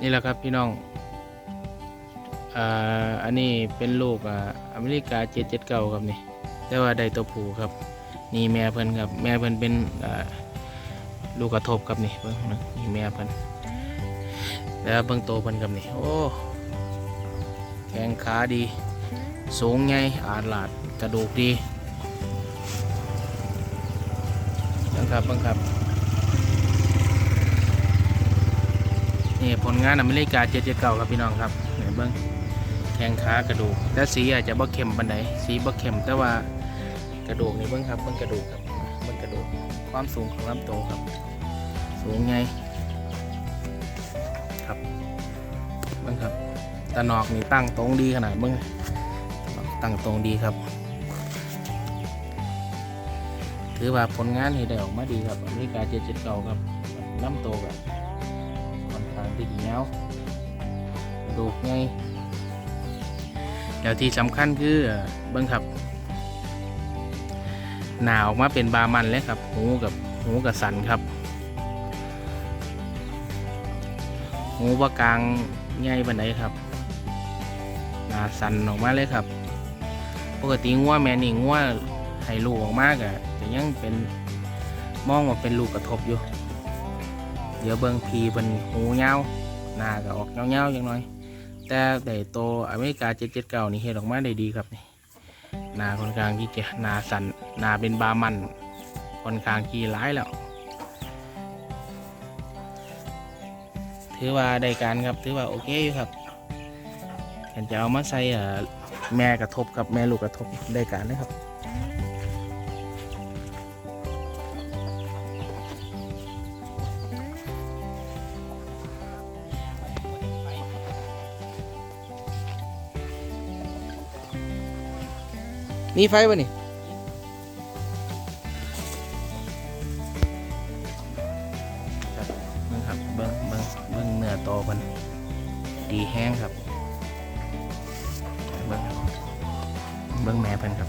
นี่แหละครับพี่น้องอ่าอันนี้เป็นลูกอเมริกาเจ็ดเจ็ดเก้าครับนี่แต่ว่าได้ตัวผูครับ นี่แม่เพิ่นครับ แม่เพิ่นเป็นลูกกระทบครับนี่เบิ่งนนี่แม่เพิ่นแล้วเบิ่งโตเพิ่นครับนี่โอ้แข้งขาดี สูงใหญ่อาดลาดกระดูกดีบังครับบังครับ นี่ผลงานอเมริกาเจ็ดเจ็ดเก้าครับพี่น้องครับเนี่ยเบิ้งแข้งขากระดูกแต่สีอาจจะบ่เข้มปานใดสีบ่เข้มแต่ว่ากระดูกนี่เบิ้งครับเบิ้งกระดูกครับเบิ้งกระดูกความสูงของลำตัวครับ สูงไงครับเบิ้งครับตะนอกนี่ตั้งตรงดีขนาดเบิ้งตั้งตรงดีครับ ถือว่าผลงานที่ได้ออกมาดีครับอเมริกาเจ็ดเจ็ดเก้าครับลำตัวกับางที่จะยวกระดูกไงแล้วที่สำคัญคือเบิ้งครับ หนาออกมาเป็นบามันเลยครับ หูกับหูกับสันครับ หูว่ากลางใหญ่บันไดครับ หนาสันออกมาเลยครับ ปกติงัวแมนี่งัวให้ลูกออกมากอะจะยังเป็นมองว่าเป็นลูกกระทบอยู่ เดี๋ยวเบิ่งพีเป็นหูเงาหน้าก็ออกเงาเงาๆอย่างน้อย แต่แต่โตอเมริกา779นี่เฮ็ดออกมาได้ดีครับนี่หน้าค่อนข้างที่จะหน้าสันหน้าเป็นบามันค่อนข้างขี้ร้ายแล้วถือว่าได้การครับถือว่าโอเคอยู่ครับแค่จะเอามาใส่เอ่อแม่กระทบกับแม่ลูกกระทบได้การเลยครับ มีไฟป่ะนี่เบิ้งครับเบิ้งเบิ้งเบิ้งเนื้อโตมันดีแห้งครับเบิ้งครับเบิ้งแม่เพิ่นครับ